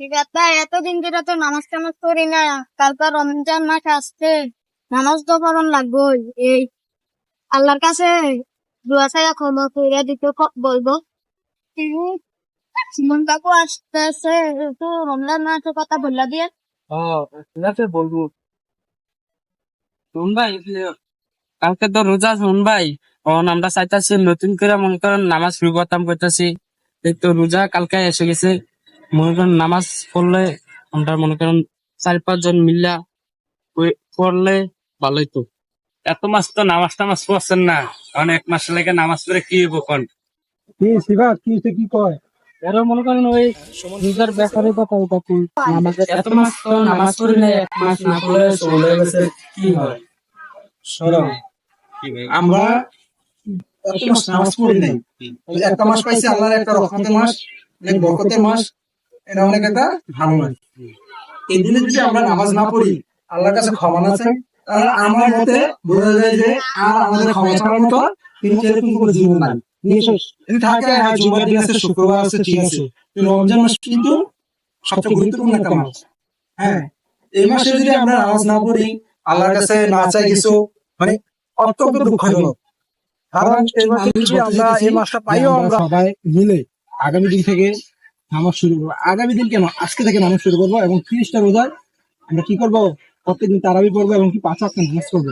ঠিক আছে, এতদিন ধরে তো নামাজ টামাজ করি না। কালকে রমজান মাস আসছে, নামাজ তো পড়ন এই, আল্লাহর কাছে দোয়া ছায়া ক্ষমা করে দিতে বলব। সুমন কাকু আসতেছে, তো রমজান মাসের কথা বললা দিয়ে। ঠিক আছে, বলব। শুন ভাই, কালকে তো রোজা শুন ভাই। এখন আমরা চাইতাছি নতুন করে মনে করেন নামাজ শুরু করতাম, করতেছি। তো রোজা কালকে এসে গেছে। মনে করেন নামাজ পড়লে আমরা মনে করেন চার পাঁচজন মিল্লা পড়লে ভালোই তো। এত মাস তো নামাজ টামাজ পড়ছেন না। কারণ এক মাস লেগে নামাজ পড়ে কি হইব কোন কি শিবা কি সে কি কয়? এরা মনে করেন ওই রোজার ব্যাপারে কথা ওটা তুই এত মাস তো নামাজ পড়ি না এক মাস না পড়লে চলে গেছে কি হয়? শোনো আমরা এত মাস নামাজ পড়ি নাই। একটা মাস পাইছি আল্লাহর একটা রহমতের মাস অনেক বরকতের মাস। এটা অনেক একটা ভালো এই দিনে যদি আমরা নামাজ না পড়ি, আল্লাহর কাছে ক্ষমা না চাই, তাহলে আমার মতে বোঝা যায় যে আর আমাদের ক্ষমা চাওয়ার মতো এরকম কোনো জীবন নাই। থাকে হ্যাঁ জুমার দিন আছে, শুক্রবার আছে, ঠিক আছে। রমজান মাস কিন্তু সবচেয়ে গুরুত্বপূর্ণ একটা মাস। হ্যাঁ এই মাসে যদি আমরা নামাজ না পড়ি, আল্লাহর কাছে না চাই কিছু মানে অত্যন্ত দুঃখজনক। কারণ এই মাসে আমরা এই মাসটা পাইও আমরা সবাই মিলে আগামী দিন থেকে নামাজ শুরু করব। আগামী দিন কেন? আজকে থেকে নামাজ শুরু করব এবং তিরিশটা রোজায় আমরা কি করব? প্রত্যেকদিন তারাবি পড়ব এবং কি পাঁচ হাজার নামাজ করব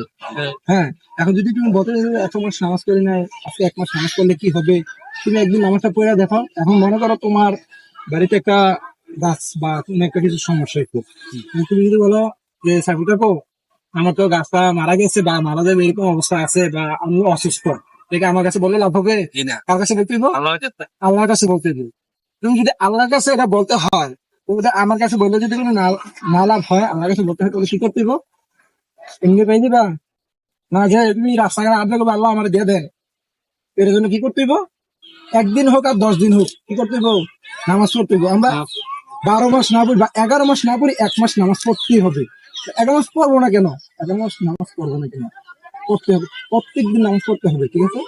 হ্যাঁ। এখন যদি তুমি বলতে এত মাস নামাজ করি না আজকে এক মাস নামাজ করলে কি হবে? তুমি একদিন নামাজটা পড়ে দেখো। এখন মনে করো তোমার বাড়িতে একটা গাছ বা তুমি একটা কিছু সমস্যা একটু। তুমি যদি বলো যে সাইকেলটা কো আমার তো গাছটা মারা গেছে বা মারা যাবে এরকম অবস্থা আছে বা আমি অসুস্থ। দেখে আমার কাছে বললে লাভ হবে? কার কাছে বলতে? আল্লাহর কাছে। বলতে হবে তুমি যদি আল্লাহর কাছে এটা বলতে হয় তুমি আমার কাছে বললে যদি কোনো না- লাভ হয় আল্লাহর কাছে বলতে হয় তাহলে কি করতে হইবো? এমনি পাই দিবা? না যে তুমি রাস্তাঘাট আড্ডা করবে আল্লাহ আমার দিয়ে দেন। এর জন্য কি করতেইব একদিন হোক আর দশ দিন হোক কি করতে নামাজ পড়তে হইব। আমরা বারো মাস না পড়ি বা এগারো মাস না পড়ি এক মাস নামাজ পড়তেই হবে। এগারো মাস পড়ব না কেন? এগারো মাস নামাজ পড়ব না কেন? পড়তে হবে। প্রত্যেকদিন নামাজ পড়তে হবে ঠিক আছে?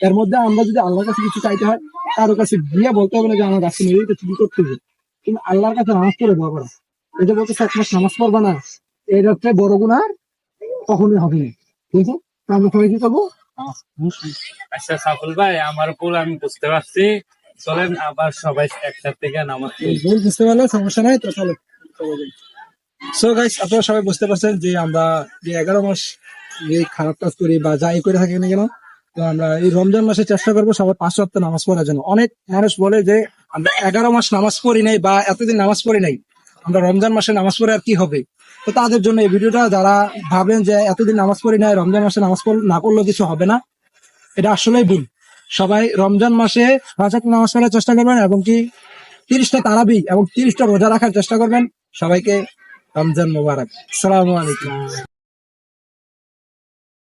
এর মধ্যে আমরা যদি আল্লাহর কাছে কিছু চাইতে হয় কারোর কাছে গিয়ে বলতে হবে না যে আমার কাছে মেরে কি করতে হবে। কিন্তু আল্লাহর কাছে নামাজ পড়ে দেওয়া করা। এই যে বলতে এক মাস নামাজ পড়বা না। এই হচ্ছে বড় গুণার কখনোই হবে না। ঠিক আছে আমরা সবাই কি করব? আচ্ছা সাফল ভাই আমার ভুল আমি বুঝতে পারছি। চলেন আবার সবাই একসাথে থেকে নামাজ। ভুল বুঝতে পারলে সমস্যা নাই তো চলো। সো গাইস আপনারা সবাই বুঝতে পারছেন যে আমরা যে এগারো মাস এই খারাপ কাজ করি বা যাই করে থাকি না কেন তো আমরা এই রমজান মাসে চেষ্টা করব সবার পাঁচ সপ্তাহ নামাজ পড়ার জন্য। অনেক মানুষ বলে যে, আমরা এগারো মাস নামাজ পড়ি নাই বা এতদিন নামাজ পড়ি নাই, আমরা রমজান মাসে নামাজ পড়ে আর কি হবে? তো তাদের জন্য এই ভিডিওটা যারা ভাবেন যে, এতদিন নামাজ পড়ি নাই, রমজান মাসে নামাজ পড় না করলেও কিছু হবে না, এটা আসলেই ভুল। সবাই রমজান মাসে ওয়াক্ত নামাজ পড়ার চেষ্টা করবেন এবং কি তিরিশটা তারাবি এবং তিরিশটা রোজা রাখার চেষ্টা করবেন। সবাইকে রমজান মোবারক। সালামু আলাইকুম।